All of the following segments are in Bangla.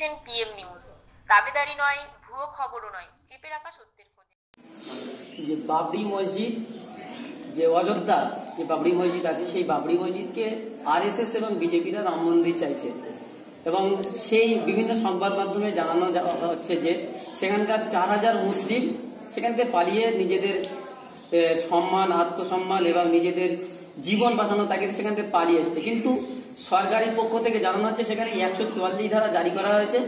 দেখছেন পিএম নিউজ। দাবিদারি নয়, ভুয়ো খবরও নয়। চেপে রাখা সত্যের খোঁজে। যে বাবরি মসজিদ, যে অযোধ্যা, যে বাবরি মসজিদ আছে, সেই বাবরি মসজিদকে আরএসএস এবং বিজেপিরা রাম মন্দির চাইছে। এবং সেই বিভিন্ন সংবাদ মাধ্যমে জানানো হচ্ছে যে সেখানকার চার হাজার মুসলিম সেখান থেকে পালিয়ে নিজেদের সম্মান, আত্মসম্মান এবং নিজেদের জীবন বাঁচানো তাকে সেখান থেকে পালিয়ে এসছে। কিন্তু সরকারি পক্ষ থেকে জানানো হচ্ছে, সেখানে একশো চুয়াল্লিশ ধারা জারি করা হয়েছে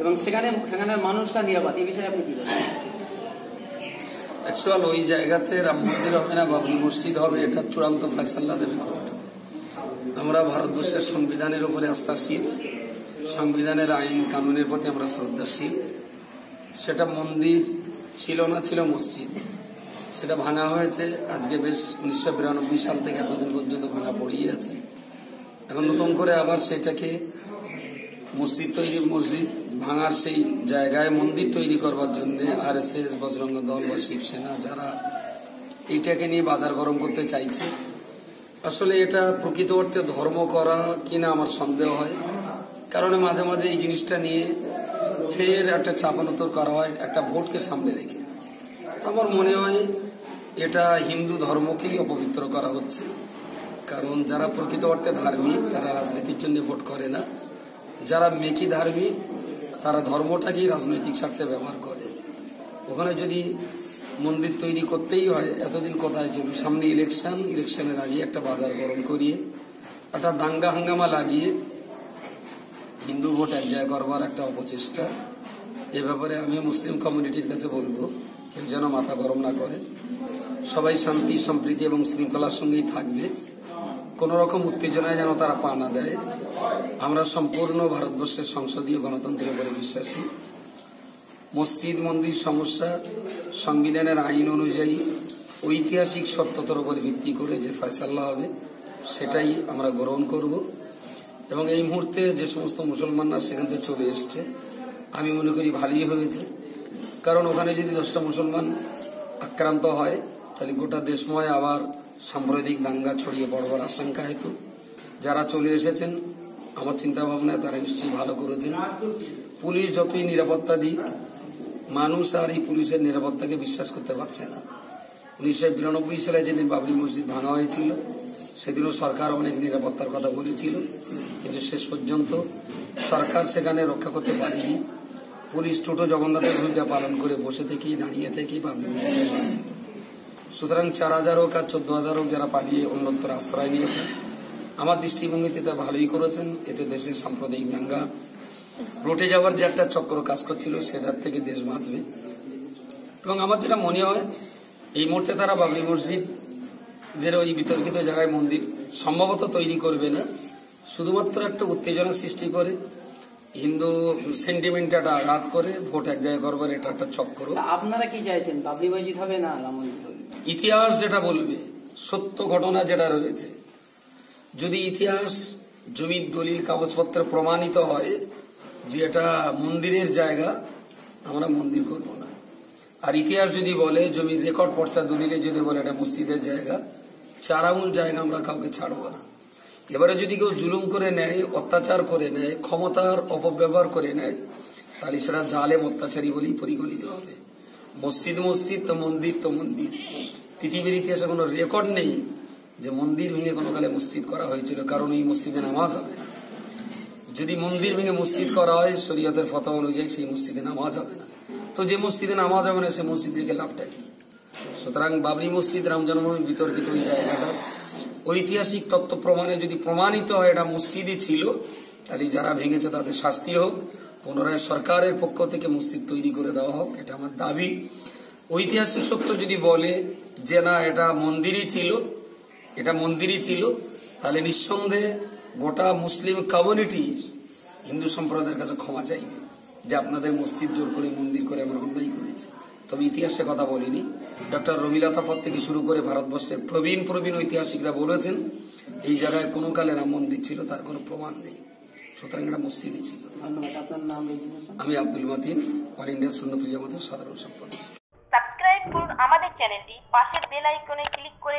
এবং সেখানে, সেখানের মানুষরা নিরাপদ। এই বিষয়ে আপনি কি অ্যাকচুয়াল ওই জায়গাতে রাম মন্দির হবে না মসজিদ হবে, এটা চূড়ান্ত দেবে কোর্ট। আমরা ভারতবর্ষের সংবিধানের উপরে আস্থাশীল, সংবিধানের আইন, কানুনের প্রতি আমরা শ্রদ্ধাশীল। সেটা মন্দির ছিল না, ছিল মসজিদ। সেটা ভাঙা হয়েছে, আজকে বেশ উনিশশো বিরানব্বই সাল থেকে এতদিন পর্যন্ত ভাঙা পড়েই আছে। এখন নতুন করে আবার সেটাকে মসজিদ তৈরি, মসজিদ ভাঙার সেই জায়গায় মন্দির তৈরি করবার জন্য আর এস এস বজরঙ্গ দল বা শিবসেনা যারা এইটাকে নিয়ে বাজার গরম করতে চাইছে। আসলে এটা প্রকৃত অর্থে ধর্ম করা কিনা আমার সন্দেহ হয়। কারণ মাঝে মাঝে এই জিনিসটা নিয়ে ফের একটা চাপানোতর করা হয়, একটা ভোটকে সামনে রেখে। আমার মনে হয় এটা হিন্দু ধর্মকেই অপবিত্র করা হচ্ছে। কারণ যারা প্রকৃত অর্থে ধার্মিক তারা রাজনীতির জন্য ভোট করে না। যারা মেকি ধার্মিক তারা ধর্মটাকেই রাজনৈতিক স্বার্থে ব্যবহার করে। ওখানে যদি মন্দির তৈরি করতেই হয়, এতদিন কোথায় ছিল? সামনে ইলেকশন, ইলেকশনের আগে একটা বাজার গরম করিয়ে, একটা দাঙ্গা হাঙ্গামা লাগিয়ে হিন্দু ভোট এক জায়গায় করবার একটা অপচেষ্টা। এ ব্যাপারে আমি মুসলিম কমিউনিটির কাছে বলব, কেউ যেন মাথা গরম না করে। সবাই শান্তি, সম্প্রীতি এবং শৃঙ্খলার সঙ্গেই থাকবে। কোন রকম উত্তেজনায় যেন তারা পা না দেয়। আমরা সম্পূর্ণ ভারতবর্ষের সংসদীয় গণতন্ত্রের উপরে বিশ্বাসী। মসজিদ মন্দির সমস্যা, সংবিধানের আইন অনুযায়ী ঐতিহাসিক সত্যতার উপর ভিত্তি করে যে ফয়সাল্লা হবে, সেটাই আমরা গ্রহণ করব। এবং এই মুহূর্তে যে সমস্ত মুসলমানরা সেখান থেকে চলে এসছে, আমি মনে করি ভালোই হয়েছে। কারণ ওখানে যদি দশটা মুসলমান আক্রান্ত হয়, তাহলে গোটা দেশময় আবার সাম্প্রদায়িক দাঙ্গা ছড়িয়ে পড়বার আশঙ্কা হেতু। যারা চলে এসেছেন, আমার চিন্তা ভাবনায় তারা নিশ্চয়ই ভালো করেছেন। পুলিশ যতই নিরাপত্তা দিক, মানুষ আর এই পুলিশের নিরাপত্তাকে বিশ্বাস করতে পারছে না। উনিশশো বিরানব্বই সালে যেদিন বাবরি মসজিদ ভাঙা হয়েছিল, সেদিনও সরকার অনেক নিরাপত্তার কথা বলেছিল। কিন্তু শেষ পর্যন্ত সরকার সেখানে রক্ষা করতে পারেনি। পুলিশ টোটো জগন্নাথের ভূমিকা পালন করে বসে থেকেই, দাঁড়িয়ে থেকেই বাবরি মসজিদ। সুতরাং চার হাজার হোক আর চোদ্দ হাজার হোক যারা পালিয়ে অন্যত্র আশ্রয় নিয়েছেন, আমার দৃষ্টিভঙ্গিতে তা ভালোই করেছেন। এতে দেশের সাম্প্রদায়িক দাঙ্গা রটে যাওয়ার যে একটা চক্র কাজ করছিল, সেটার থেকে দেশ বাঁচবে। এবং আমার যেটা মনে হয়, এই মুহূর্তে তারা বাবরি মসজিদের ওই বিতর্কিত জায়গায় মন্দির সম্ভবত তৈরি করবে না। শুধুমাত্র একটা উত্তেজনা সৃষ্টি করে হিন্দু সেন্টিমেন্ট একটা আঘাত করে ভোট এক জায়গায় করবার এটা একটা চক্র আপনারা কি চাইছেন? বাবরি মসজিদ হবে না ইতিহাস যেটা বলবে সত্য ঘটনা যেটা রয়েছে যদি ইতিহাস জমির দলিল কাগজপত্রে প্রমাণিত হয় যে এটা মন্দিরের জায়গা আমরা মন্দির করব না। আর ইতিহাস যদি বলে জমির রেকর্ড পর্চা দলিলে যদি বলে এটা মসজিদের জায়গা চার আঙুল জায়গা আমরা কাউকে ছাড়বো না। এবারে যদি কেউ জুলুম করে নেয়, অত্যাচার করে নেয়, ক্ষমতার অপব্যবহার করে নেয়, তাহলে সেটা জালেম অত্যাচারী বলেই পরিগণিত হবে। মসজিদ মসজিদ, তো মন্দির তো মন্দির। পৃথিবীর ইতিহাসে কোনো রেকর্ড নেই যে মন্দির ভেঙে কোনো কালে মসজিদ করা হয়েছিল, কারণ এই মসজিদে নামাজ হবে না। যদি মন্দির ভেঙে মসজিদ করা হয়, শরীয়তের ফতোয়া অনুযায়ী সেই মসজিদে নামাজ হবে না। তো যে মসজিদে নামাজ হবে না, সে মসজিদ রেখে লাভটা কি? সুতরাং বাবরি মসজিদ রাম জন্মভূমি বিতর্কিত ওই জায়গাটা ঐতিহাসিক তত্ত্ব প্রমাণে যদি প্রমাণিত হয় এটা মসজিদই ছিল, তাহলে যারা ভেঙেছে তাদের শাস্তি হোক। পুনরায় সরকারের পক্ষ থেকে মসজিদ তৈরি করে দেওয়া হোক, এটা আমার দাবি। ঐতিহাসিক সত্য যদি বলে যে না, এটা মন্দিরই ছিল, এটা মন্দিরই ছিল, তাহলে নিঃসন্দেহে গোটা মুসলিম কমিউনিটি হিন্দু সম্প্রদায়ের কাছে ক্ষমা চাইবে যে আপনাদের মসজিদ জোর করে মন্দির করে আমরা অন্যায় করেছি। তবে ইতিহাসে কথা বলিনি। ডক্টর রবিলতা পথ থেকে শুরু করে ভারতবর্ষের প্রবীণ প্রবীণ ঐতিহাসিকরা বলেছেন এই জায়গায় কোনো কালে রাম মন্দির ছিল তার কোনো প্রমাণ নেই। সুতরাং এটা মসজিদই ছিল। আমি আব্দুল মাতিন অল ইন্ডিয়া সুন্নতুল জামাতের সাধারণ সম্পাদক। সাবস্ক্রাইব করুন আমাদের চ্যানেলটি পাশের বেল আইকনে ক্লিক করে